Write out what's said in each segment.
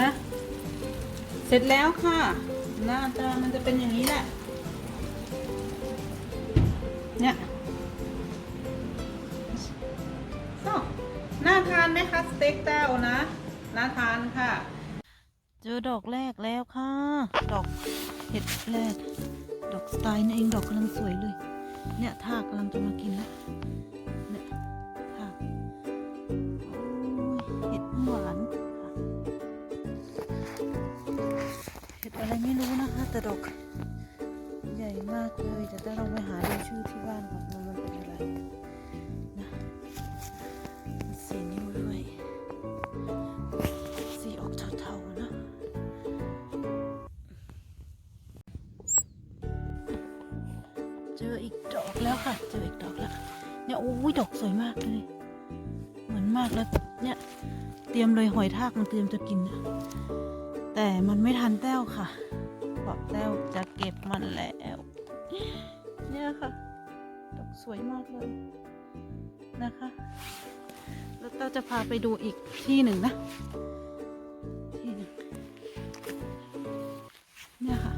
นะ เสร็จแล้วค่ะ หน้าตามันจะเป็นอย่างนี้แหละ เนี่ยน่าทานไหมคะสเต็กแต้วนะ น่าทานค่ะ เจอดอกแรกแล้วค่ะ ดอกเห็ดแรก ดอกสไตล์นี่เองดอกกำลังสวยเลย เนี่ยทากกำลังจะมากินแล้วเนี่ยทากโอ้ยเห็ดหวาน อะไรไม่รู้นะคะแต่ดอกใหญ่มากเลยแต่ต้องลองไปหาดูชื่อที่บ้านก่อนว่ามันเป็นอะไรนะสีนิ้วด้วยสีออกเทาๆนะเจออีกดอกแล้วค่ะ เจออีกดอกแล้วเนี่ยโอ้ยดอกสวยมากเลย เหมือนมากแล้วเนี่ยเตรียมเลยหอยทากมันเตรียมจะกินนะ แต่มันไม่ทันแต้วค่ะเพราะแต้วจะเก็บมันแล้ว เนี่ยค่ะ ดอกสวยมากเลยนะคะ แล้วเราจะพาไปดูอีกที่หนึ่งนะที่หนึ่งเนี่ยค่ะ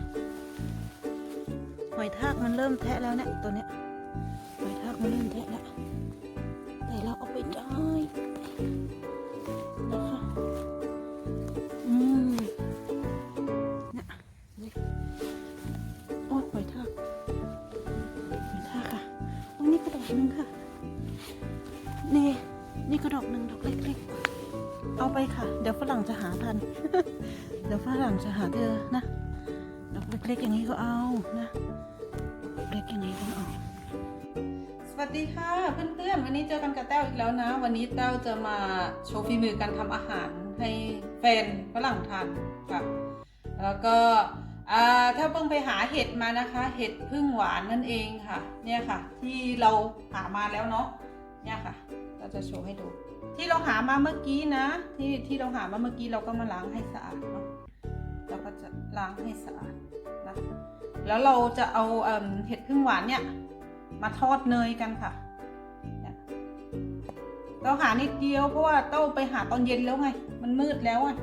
หอยทากมันเริ่มแทะแล้วเนี่ยตัวเนี้ย หอยทากมันเริ่มแทะแล้ว กหนึ่งค่ะ นี่ นี่กระดอกหนึ่งดอกเล็กๆ เอาไปค่ะ เดี๋ยวฝรั่งจะหาทัน เดี๋ยวฝรั่งจะหาเจอนะ ดอกเล็กๆอย่างนี้ก็เอานะเล็กอย่างนี้ก็เอาสวัสดีค่ะเพื่อนๆ วันนี้เจอกันกับแต้วอีกแล้วนะ วันนี้แต้วจะมาโชว์ฝีมือการทำอาหารให้แฟนฝรั่งทานค่ะ แล้วก็ ถ้าเพิ่งไปหาเห็ดมานะคะ เห็ดพึ่งหวานนั่นเองค่ะ เนี่ยค่ะ ที่เราหามาแล้วเนาะ เนี่ยค่ะ เราจะโชว์ให้ดู ที่เราหามาเมื่อกี้นะ ที่ที่เราหามาเมื่อกี้เราก็มาล้างให้สะอาดเนาะ เราก็จะล้างให้สะอาดนะ แล้วเราจะเอาเอเห็ดพึ่งหวานเนี่ยมาทอดเนยกันค่ะเราหานิดเดียวเพราะว่าเต้าไปหาตอนเย็นแล้วไง มันมืดแล้วอะ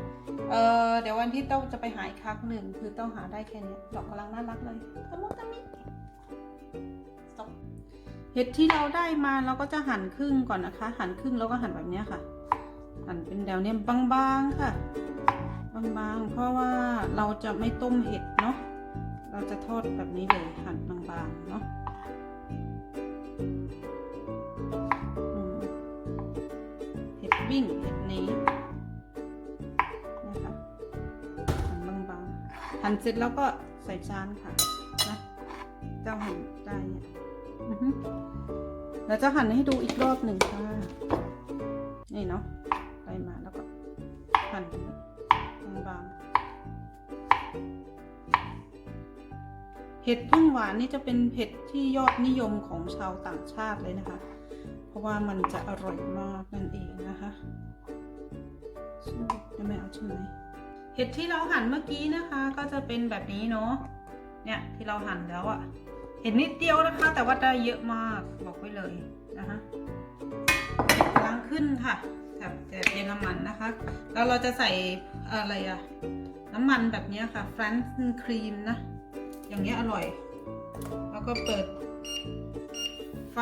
เออเดี๋ยววันที่ต้าจะไปหาอีกครั้งหนึ่งคือต้าหาได้แค่เนี้ยดอกกำลังน่ารักเลยตะมุตะมิเห็ดที่เราได้มาเราก็จะหั่นครึ่งก่อนนะคะ หั่นครึ่งแล้วก็หั่นแบบนี้ค่ะ หั่นเป็นแนวเนี้ยบางๆค่ะ บางๆ เพราะว่าเราจะไม่ต้มเห็ดเนาะเราจะทอดแบบนี้เลยหั่นบางๆเนาะ หั่นเสร็จแล้วก็ใส่จานค่ะนะเจ้าหั่นได้เนี่ยแล้วจะหั่นให้ดูอีกรอบหนึ่งค่ะ นี่เนาะได้มาแล้วก็หั่นบางๆเห็ดพึ่งหวานนี่จะเป็นเห็ดที่ยอดนิยมของชาวต่างชาติเลยนะคะ เพราะว่ามันจะอร่อยมากนั่นเองนะคะ ใช่จะไม่เอาใช่ไหม เห็ดที่เราหั่นเมื่อกี้นะคะ ก็จะเป็นแบบนี้เนาะ เนี่ยที่เราหั่นแล้วอะเห็ดนิดเดียวนะคะ แต่ว่าได้เยอะมากบอกไว้เลยนะคะล้างขึ้นค่ะแบบแบบเยอรมันนะคะ แล้วเราจะใส่อะไรอะน้ำมันแบบนี้ค่ะฟรานซ์ครีมนะ อย่างเงี้ยอร่อย แล้วก็เปิดไฟ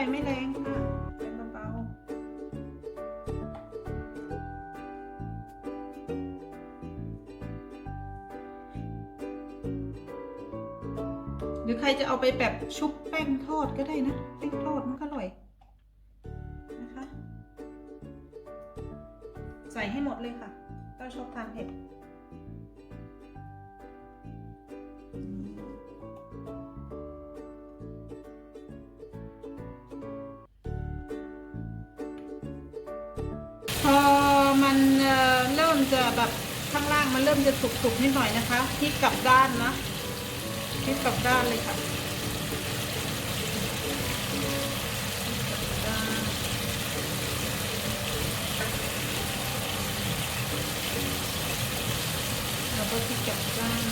ไฟไม่แรงค่ะเป็นเบาๆหรือใครจะเอาไปแบบชุบแป้งทอดก็ได้นะแป้งทอดมันก็อร่อยนะคะ ใส่ให้หมดเลยค่ะ ก็ชอบทานเผ็ด จะแบบข้างล่างมันเริ่มจะสุกๆนิดหน่อยนะคะพลิกกลับด้านนะพลิกกลับด้านเลยค่ะก็พริกจับจ้าน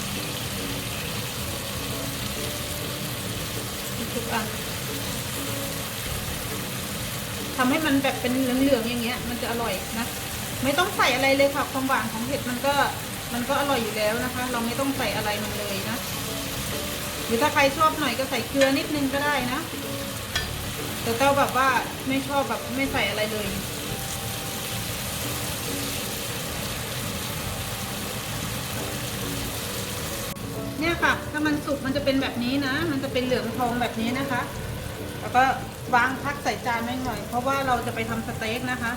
ทุกอันทำให้มันแบบเป็นเหลืองๆอย่างเงี้ย มันจะอร่อยนะ ไม่ต้องใส่อะไรเลยค่ะ ความหวานของเห็ดมันก็มันก็อร่อยอยู่แล้วนะคะ เราไม่ต้องใส่อะไรมันเลยนะ หรือถ้าใครชอบหน่อยก็ใส่เกลือนิดนึงก็ได้นะแต่เต้าแบบว่าไม่ชอบแบบไม่ใส่อะไรเลย เนี่ยค่ะ ถ้ามันสุกมันจะเป็นแบบนี้นะ มันจะเป็นเหลืองทองแบบนี้นะคะ แล้วก็วางพักใส่จานไว้หน่อย เพราะว่าเราจะไปทำสเต็กนะคะ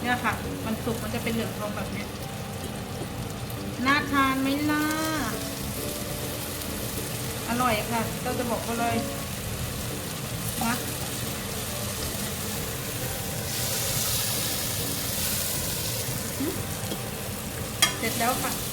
เนี่ยค่ะ มันสุกมันจะเป็นเหลืองทองแบบนี้น่าทานไหมล่ะ อร่อยค่ะ เราจะบอกว่าเลยนะเสร็จแล้วค่ะ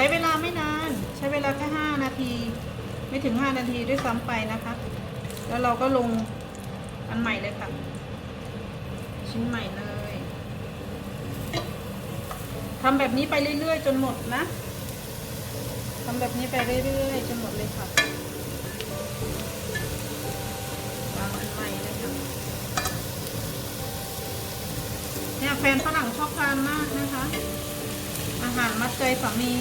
ช้เวลาไม่นาน ใช้เวลาแค่ห้านาที ไม่ถึงห้านาทีด้วยซ้ำไปนะคะ แล้วเราก็ลงอันใหม่เลยค่ะ ชิ้นใหม่เลยทำแบบนี้ไปเรื่อยๆ จนหมดนะทำแบบนี้ไปเรื่อยๆ จนหมดเลยค่ะวางอันใหม่เลยค่ะเนี่ยแฟนฝรั่งชอบทานมากนะคะ อาหารมัดใจสามี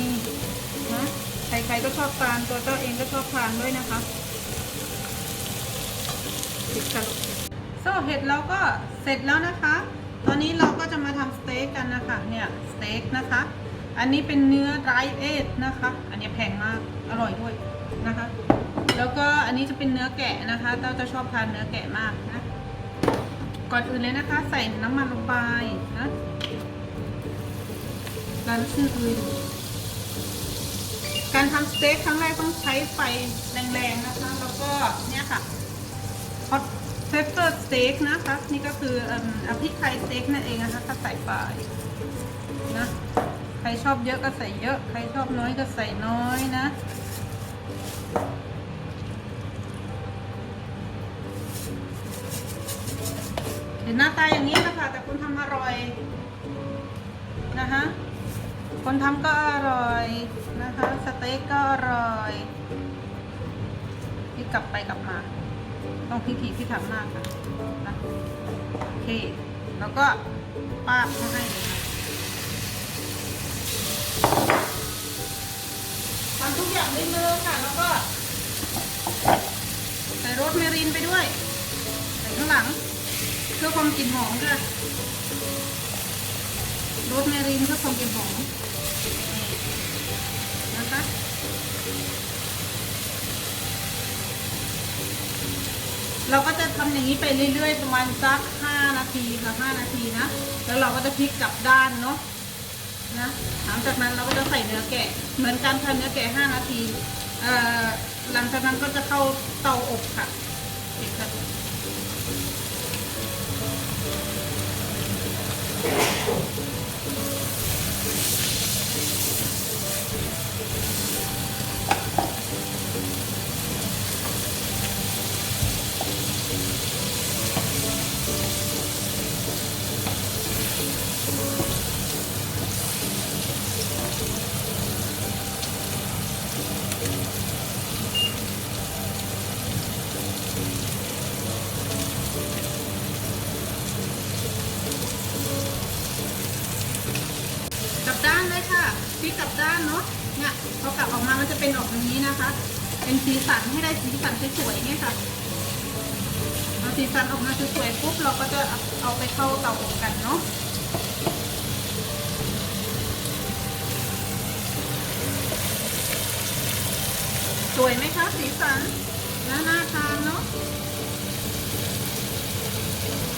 นะใครๆก็ชอบทานตัวเจ้าเองก็ชอบทานด้วยนะคะติดกระลุกโซ่เห็ดเราก็เสร็จแล้วนะคะ ตอนนี้เราก็จะมาทำสเต็กกันนะคะเนี่ยสเต็กนะคะ อันนี้เป็นเนื้อ dry age นะคะ อันนี้แพงมากอร่อยด้วยนะคะ แล้วก็อันนี้จะเป็นเนื้อแกะนะคะเต้าจะชอบทานเนื้อแกะมากนะก่อนอื่นเลยนะคะ ใส่น้ำมันลงไปนะ การชื่ออื่นการทำสเต็กครั้งแรกต้องใช้ไฟแรงๆนะคะ แล้วก็เนี่ยค่ะ hot pepper steak นะคะ นี่ก็คืออิ่มอพริกไทยสเต็กนั่นเองนะคะก็ใส่ไปนะใครชอบเยอะก็ใส่เยอะ ใครชอบน้อยก็ใส่น้อยนะเห็นหน้าตาอย่างนี้นะคะแต่คุณทำอร่อยนะคะ คนทำก็อร่อยนะคะ สเต็กก็อร่อยพี่กลับไปกลับมา ต้องพิถีพิถันมากค่ะนะโอเค แล้วก็ป้าบเขาให้เลยค่ะทำทุกอย่างด้วยมือค่ะ แล้วก็ใส่รสเมรินไปด้วย ใส่ข้างหลัง เพื่อความกลิ่นหอมค่ะ โรสแมรินเพื่อความกลิ่นหอมนะคะเราก็จะทำอย่างนี้ไปเรื่อยๆ ประมาณสัก 5 นาทีค่ะ 5 นาทีนะ แล้วเราก็จะพลิกกลับด้านเนาะนะ หลังจากนั้นเราก็จะใส่เนื้อแกะ เหมือนการทำเนื้อแกะ 5 นาทีเอ่อหลังจากนั้นก็จะเข้าเตาอบค่ะเด็กค่ะ สีสันให้ได้สีสันสวยๆเนี่ยค่ะเอาสีสันออกมาสวยๆปุ๊บเราก็จะเอาไปเข้าเตาอบกันเนาะสวยไหมคะสีสันน่าน่าทานเนาะ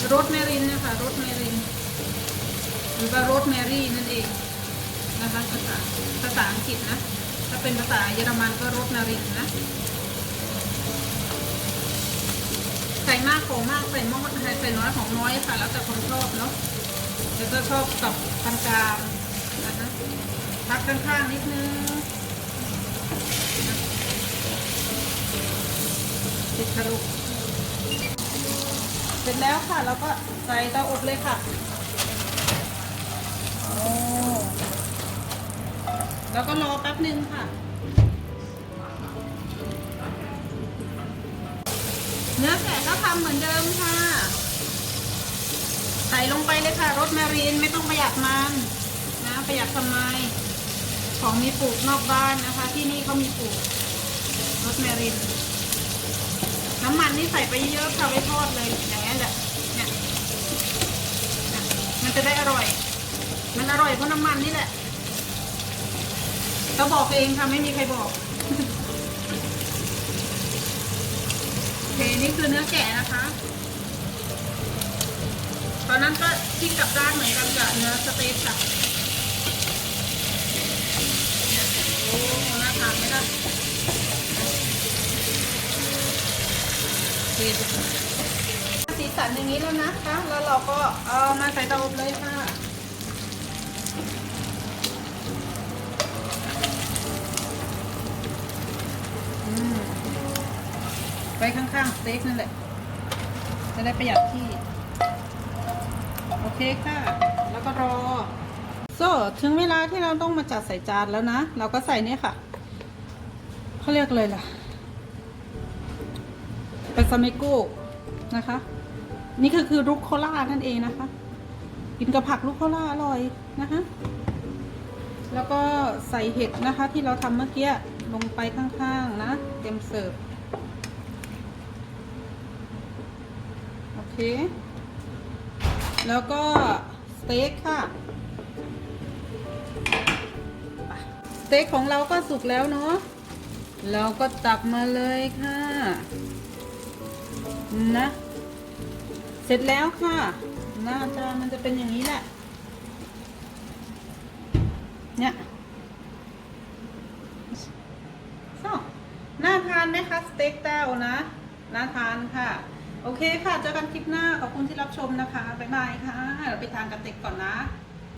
โรสแมรินนะคะโรสแมริน หรือว่าโรสแมรี่นั่นเองนะคะภาษาภาษาอังกฤษนะ เป็นภาษาเยอรมันก็รสแมรินนะ ใส่มากของมากใส่มากใส่น้อยของน้อยค่ะ แล้วแต่คนชอบเนาะแล้วก็ชอบกับกลางๆนะคะพักข้างๆนิดนึงติดกระดูกเสร็จแล้วค่ะ แล้วก็ใส่เตาอบเลยค่ะ โอ้ แล้วก็รอแป๊บหนึ่งค่ะ เนื้อแกะก็ทำเหมือนเดิมค่ะ ใส่ลงไปเลยค่ะรสแมรีนไม่ต้องประหยัดมันนะประหยัดทำไม ของมีปลูกนอกบ้านนะคะ ที่นี่เขามีปลูกรสแมรินน้ำมันนี่ใส่ไปเยอะค่ะไว้ทอดเลยอย่างนี้แหละเนี่ยเนี่ยมันจะได้อร่อย มันอร่อยเพราะน้ำมันนี่แหละ เราบอกเองค่ะไม่มีใครบอกโอเคนี่คือเนื้อแกะนะคะ ตอนนั้นก็ที่กลับด้านเหมือนกันกับเนื้อสเต็กค่ะโอ้น่าทานไหมล่ะสีสันอย่างนี้แล้วนะคะ แล้วเราก็เอามาใส่เตาอบเลยค่ะ ไปข้างๆสเต็กนั่นแหละ จะได้ประหยัดที่ โอเคค่ะ แล้วก็รอโซ่ถึงเวลาที่เราต้องมาจัดใส่จานแล้วนะ เราก็ใส่เนี่ยค่ะเขาเรียกเลยล่ะเป็นซาเมโก้นะคะ นี่คือคือรุกโคล่านั่นเองนะคะ กินกับผักรุกโคล่าอร่อยนะคะ แล้วก็ใส่เห็ดนะคะที่เราทำเมื่อกี้ ลงไปข้างๆนะ เต็มเสิร์ฟ โอเค แล้วก็สเต็กค่ะ สเต็กของเราก็สุกแล้วเนาะเราก็ตักมาเลยค่ะ นะ เสร็จแล้วค่ะ หน้าจามันจะเป็นอย่างนี้แหละ เนี่ย so น่า ทานไหมคะสเต็กแต้วนะน่าทานค่ะ โอเคค่ะเจอกันคลิปหน้าขอบคุณที่รับชมนะคะบ๊ายบายค่ะเราไปทานกันเต็กก่อนนะ